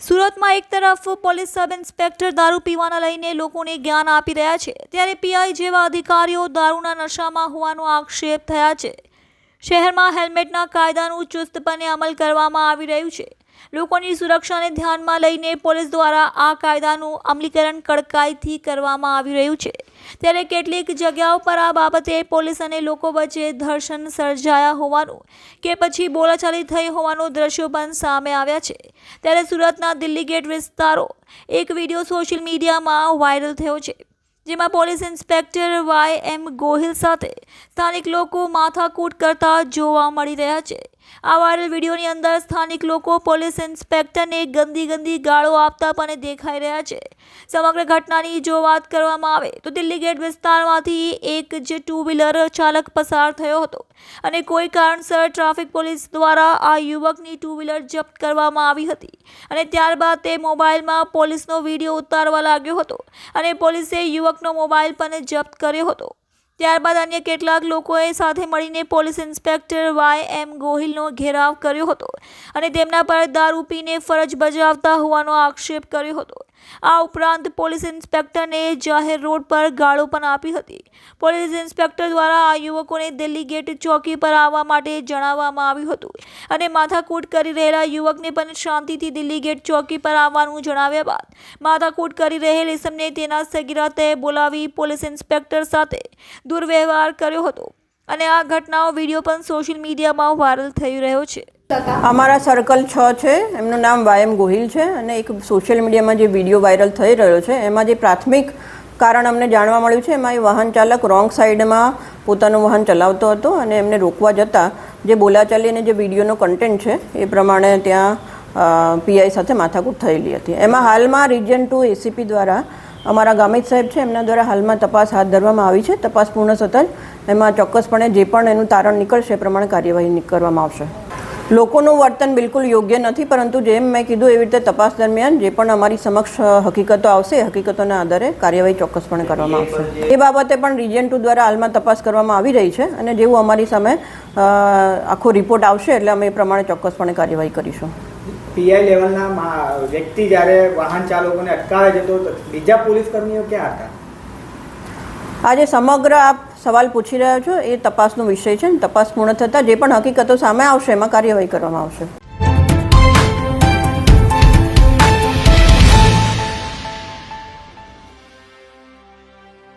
સુરતમાં એક તરફ પોલીસ સબ ઇન્સ્પેક્ટર દારૂ પીવાના લઈને લોકોને જ્ઞાન આપી રહ્યા છે, ત્યારે પીઆઈ જેવા અધિકારીઓ દારૂના નશામાં હોવાનો આક્ષેપ થયા છે. શહેરમાં હેલ્મેટના કાયદાનું ચુસ્તપણે અમલ કરવામાં આવી રહ્યું છે. લોકોની સુરક્ષાને ધ્યાનમાં લઈને પોલીસ દ્વારા આ કાયદાનું અમલીકરણ કડકાઈથી કરવામાં આવી રહ્યું છે. ત્યારે કેટલીક જગ્યાઓ પર આ બાબતે પોલીસ અને લોકો વચ્ચે ધર્ષણ સર્જાયા હોવાનું કે પછી બોલાચાલી થઈ હોવાનું દ્રશ્યો પણ સામે આવ્યા છે. ત્યારે સુરતના દિલ્હી ગેટ વિસ્તારો એક વીડિયો સોશિયલ મીડિયામાં વાયરલ થયો છે, જેમાં police inspector Y M Gohil સાથે સ્થાનિક લોકો માથાકૂટ કરતા જોવા મળી રહ્યા છે. આ વાયરલ વિડીયોની અંદર સ્થાનિક લોકો, પોલીસ ઇન્સ્પેક્ટરને ગંદી ગંદી ગાળો આપતા પણ દેખાઈ રહ્યા છે. સમગ્ર ઘટનાની જો વાત કરવામાં આવે તો દિલ્હી ગેટ વિસ્તારમાંથી એક જે ટુ વ્હીલર ચાલક પસાર થયો હતો અને કોઈ કારણસર ટ્રાફિક પોલીસ દ્વારા આ યુવકની ટુ વ્હીલર જપ્ત કરવામાં આવી હતી અને ત્યારબાદ તે મોબાઈલમાં પોલીસનો વીડિયો ઉતારવા લાગ્યો હતો અને પોલીસે યુવકનો મોબાઈલ પણ જપ્ત કર્યો હતો. ત્યારબાદ અન્ય કેટલાક લોકોએ સાથે મળીને પોલીસ ઇન્સ્પેક્ટર વાય એમ ગોહિલનો ઘેરાવ કર્યો હતો અને તેમના પર દારૂ પીને ફરજ બજાવતા હોવાનો આક્ષેપ કર્યો હતો. આ ઉપરાંત પોલીસ ઇન્સ્પેક્ટરને જાહેર રોડ પર ગાળો પણ આપી હતી. પોલીસ ઇન્સ્પેક્ટર દ્વારા આ યુવકોને દિલ્હી ગેટ ચોકી પર આવવા માટે જણાવવામાં આવ્યું હતું અને માથાકૂટ કરી રહેલા યુવકને પણ શાંતિથી દિલ્હી ગેટ ચોકી પર આવવાનું જણાવ્યા બાદ માથાકૂટ કરી રહેલ ઇસમને તેના સગીરાતે બોલાવી પોલીસ ઇન્સ્પેક્ટર સાથે દુર્વ્યવહાર કર્યો હતો. અને આ ઘટનાઓ વીડિયો પણ સોશિયલ મીડિયામાં વાયરલ થઈ રહ્યો છે. અમારા સર્કલ છ છે. એમનું નામ વાયમ ગોહિલ છે અને એક સોશિયલ મીડિયામાં જે વીડિયો વાયરલ થઈ રહ્યો છે, એમાં જે પ્રાથમિક કારણ અમને જાણવા મળ્યું છે, એમાં એ વાહન ચાલક રોંગ સાઈડમાં પોતાનું વાહન ચલાવતો હતો અને એમને રોકવા જતાં જે બોલાચાલી અને જે વિડીયોનો કન્ટેન્ટ છે, એ પ્રમાણે ત્યાં પીઆઈ સાથે માથાકૂટ થયેલી હતી. એમાં હાલમાં રિજન ટુ એસીપી દ્વારા અમારા ગામિત સાહેબ છે, એમના દ્વારા હાલમાં તપાસ હાથ ધરવામાં આવી છે. તપાસ પૂર્ણ થતાં એમાં ચોક્કસપણે જે પણ એનું તારણ નીકળશે, એ પ્રમાણે કાર્યવાહી કરવામાં આવશે. લોકોનું વર્તન બિલકુલ યોગ્ય નથી પરંતુ જેમ મેં કીધું એવી રીતે તપાસ દરમિયાન જે પણ અમારી સમક્ષ હકીકતો આવશે હકીકતોના આધારે કાર્યવાહી ચોક્કસપણે કરવામાં આવશે. એ બાબતે પણ રિજિયન ટુ દ્વારા હાલમાં તપાસ કરવામાં આવી રહી છે અને જેવું અમારી સામે આખો રિપોર્ટ આવશે એટલે અમે એ પ્રમાણે ચોક્કસપણે કાર્યવાહી કરીશું. પીઆઈ લેવલના વ્યક્તિ જ્યારે વાહન ચાલકોને અટકાવે છે તો બીજા પોલીસ કર્મીઓ ક્યાં હતા? આજે સમગ્ર આપ સવાલ પૂછી રહ્યા છો, એ તપાસનો વિષય છે તપાસ પૂર્ણ થતાં જે પણ હકીકતો સામે આવશે, એમાં કાર્યવાહી કરવામાં આવશે.